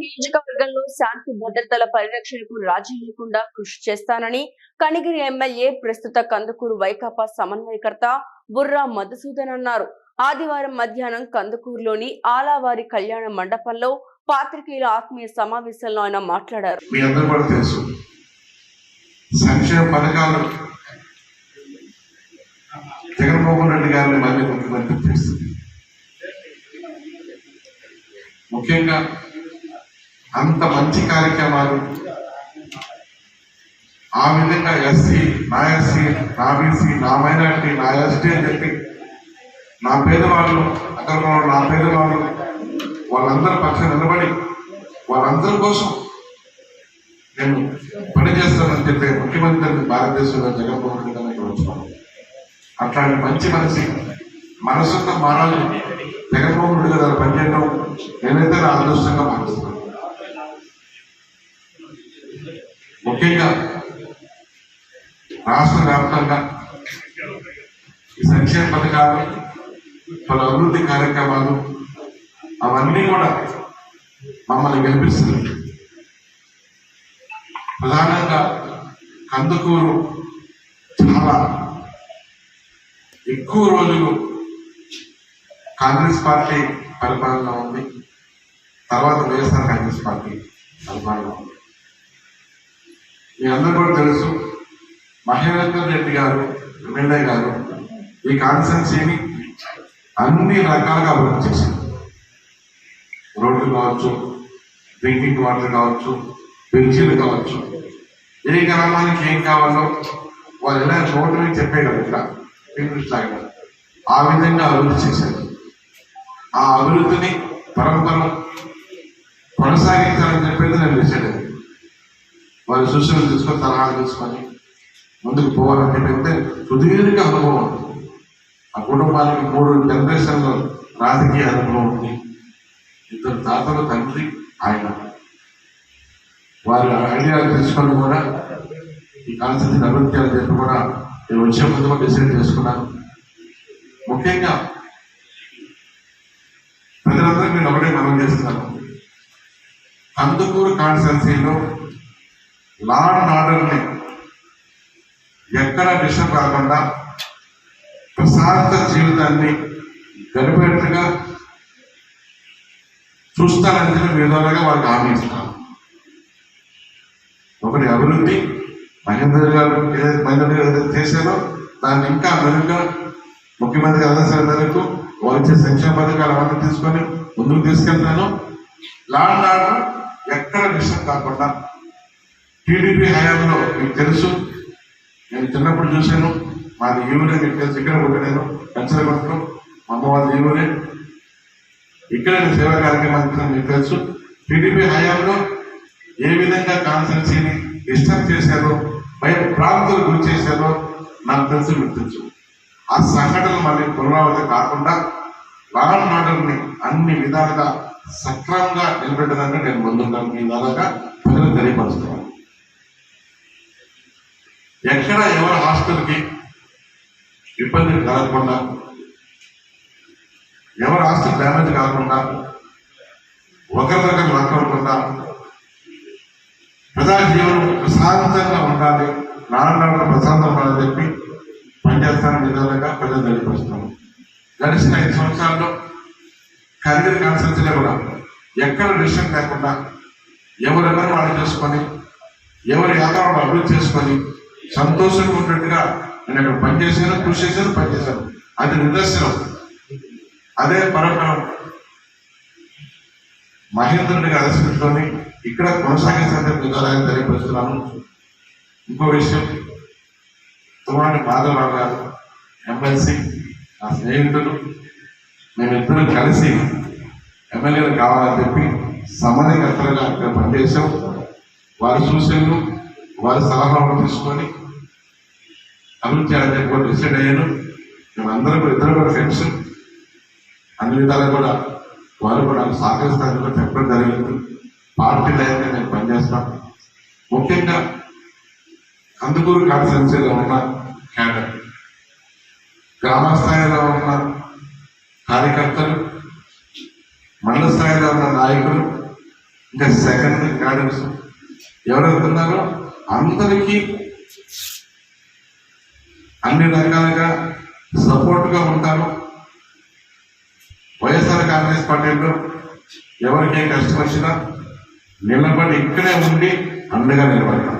నియోజకవర్గంలో శాంతి భద్రతల పరిరక్షణకు రాజీ లేకుండా కృషి చేస్తానని కనిగిరి ఎమ్మెల్యే ప్రస్తుత కందుకూరు వైకాపా సమన్వయకర్త బుర్రా మధుసూదన్ అన్నారు. ఆదివారం మధ్యాహ్నం కందుకూరులోని ఆలావారి కళ్యాణ మండపంలో పాత్రికేయుల ఆత్మీయ సమావేశంలో ఆయన మాట్లాడారు. సంక్షేమ పథకాలు జగన్మోహన్ రెడ్డి గారిని మళ్ళీ ముఖ్యమంత్రి చేస్తుంది. ముఖ్యంగా అంత మంచి కార్యక్రమాలు. ఆ విధంగా ఎస్సీ నా ఎస్సీ నా బీసీ నా మైనార్టీ నా ఎస్టీ అని చెప్పి నా పేదవాళ్ళు అక్కడ నా పేదవాళ్ళు వాళ్ళందరి పక్షం నిలబడి వాళ్ళందరి కోసం నేను పని చేస్తానని చెప్పే ముఖ్యమంత్రి భారతదేశంలో జగన్మోహన్ రెడ్డి గారిని వచ్చాను అట్లాంటి మంచి మనిషి మనసున్న మారాలి జగన్మోహన్ రెడ్డి గారు పనిచేయడం నేనైతే నా అదృష్టంగా భావిస్తున్నాను. ముఖ్యంగా రాష్ట్ర వ్యాప్తంగా ఈ సంక్షేమ పథకాలు పలు అభివృద్ధి కార్యక్రమాలు అవన్నీ కూడా మమ్మల్ని గెలిపిస్తుంది ప్రధానంగా కందుకూరు చాలా ఎక్కువ రోజులు కాంగ్రెస్ పార్టీ పరిపాలన ఉంది. తర్వాత వైఎస్ఆర్ కాంగ్రెస్ పార్టీ పరిపాలన ఉంది. మీ అందరూ కూడా తెలుసు. మహేందర్ రెడ్డి గారు ఎమ్మెల్యే గారు ఈ కాన్సెన్సీని అన్ని రకాలుగా అభివృద్ధి చేశారు. రోడ్లు కావచ్చు డ్రింకింగ్ వాటర్ కావచ్చు పెన్షన్లు కావచ్చు. ఏ గ్రామానికి ఏం కావాలో వాళ్ళు ఎలా చూడటమే చెప్పేయడం ఇట్లా పింఛన్ ఆ విధంగా అభివృద్ధి చేశారు. ఆ అభివృద్ధిని పరంపర కొనసాగించాలని వారి సూచనలు తీసుకొని సలహాలు తీసుకొని ముందుకు పోవాలని చెప్పి సుదీర్ఘ అనుభవం ఆ కుటుంబానికి మూడు జనరేషన్ల రాజకీయ అనుభవం ఉంది. ఇద్దరు తాతలు తండ్రి ఆయన. వారి ఐడియాలు తీసుకొని కూడా ఈ కాన్సెప్ట్ అభివృద్ధి అని చెప్పి కూడా నేను వచ్చే ముందు డిసైడ్ చేసుకున్నాను ముఖ్యంగా ప్రజలందరూ నేను ఒకటే మనం చేస్తున్నాను కందుకూరు కాన్స్టెన్సీలో లా అండ్ ఆర్డర్ని ఎక్కడ డిస్టర్బ్ కాకుండా ప్రశాంత జీవితాన్ని గడిపేట్టుగా చూస్తానని చెప్పి విధాలుగా వాళ్ళకి హామీ ఇస్తాను. ఒకటి అభివృద్ధి మహేంద్ర గారు ఏదైతే మహేంద్ర గారు ఏదైతే చేశారో దాన్ని ఇంకా మెరుగ్గా ముఖ్యమంత్రి ఆదేశాల మేరకు వారు ఇచ్చే సంక్షేమ పథకాలు అవన్నీ తీసుకొని ముందుకు తీసుకెళ్తాను. లాండ్ ఆర్డర్ ఎక్కడ డిస్టర్బ్ కాకుండా టీడీపీ హయాంలో మీకు తెలుసు. నేను చిన్నప్పుడు చూశాను. మాది ఈవులే మీకు తెలుసు ఇక్కడ పుట్టలేదు కంచరపట్నం మా అమ్మ వాళ్ళ ఈవులే ఇక్కడ సేవా కార్యక్రమాలు మీకు తెలుసు. టీడీపీ హయాంలో ఏ విధంగా కాన్స్టెన్సీని డిస్టర్బ్ చేశారో బయట ప్రాంతాలు గురి చేశారో నాకు తెలుసు మీకు తెలుసు. ఆ సంఘటనలు మళ్ళీ పునరావృతం కాకుండా లాన్ ఆర్డర్ని అన్ని విధాలుగా సక్రమంగా నిలబెట్టడానికి నేను ముందుగా మీ ద్వారా ప్రజలు తెలియపరుస్తాను ఎక్కడ ఎవరి హాస్టల్కి ఇబ్బంది కలగకుండా ఎవరి హాస్టల్ డ్యామేజ్ కాకుండా ఒకరిదొకరు మాట్లాడకుండా ప్రజా జీవనం ప్రశాంతంగా ఉండాలి నాన్న ప్రశాంతం ఉండాలని చెప్పి పనిచేస్తానని విధాలుగా ప్రజలు తెలియపరుస్తున్నాము గడిచిన ఐదు సంవత్సరాల్లో కరీర్ కాన్సెన్సీలో కూడా ఎక్కడ విషయం లేకుండా ఎవరెవరు వాళ్ళు చేసుకొని ఎవరి వ్యాపారం అభివృద్ధి చేసుకొని సంతోషంగా ఉన్నట్టుగా నేను అక్కడ పనిచేశాను కృషి చేశాను పనిచేశాను అది నిదర్శనం. అదే పరంపరం మహేంద్రుడిని అలసిపెట్టుకొని ఇక్కడ కొనసాగించాలని విధాలుగా తెలియపరుస్తున్నాను. ఇంకో విషయం తుమాని మాధవరావు గారు ఎమ్మెల్సీ నా స్నేహితుడు మేమిద్దరం కలిసి ఎమ్మెల్యేలు కావాలని చెప్పి సమన్వయకర్తలుగా ఇక్కడ పనిచేశాం. వారు సూచనలు వారి సలహాలు తీసుకొని అభివృద్ధి చేయాలని కూడా డిసైడ్ అయ్యాను. మేమందరం ఇద్దరు కూడా ఫ్రెండ్స్ అన్ని విధాలు కూడా వారు కూడా నాకు సహకరిస్తారని కూడా చెప్పడం జరిగింది. పార్టీ లైన్గా నేను పనిచేస్తాను. ముఖ్యంగా కందుకూరు కాన్స్టిట్యున్సీలో ఉన్న క్యాడర్ గ్రామ స్థాయిలో ఉన్న కార్యకర్తలు మండల స్థాయిలో ఉన్న నాయకులు ఇంకా సెకండ్ క్యాడర్స్ ఎవరెవరు ఉన్నారో అందరికీ అన్ని రకాలుగా సపోర్ట్గా ఉంటారు. ఉంటాను వైఎస్ఆర్ కాంగ్రెస్ పార్టీలో ఎవరికేం కష్టం వచ్చినా నిలబడి ఇక్కడే ఉండి అండగా నిలబడతాను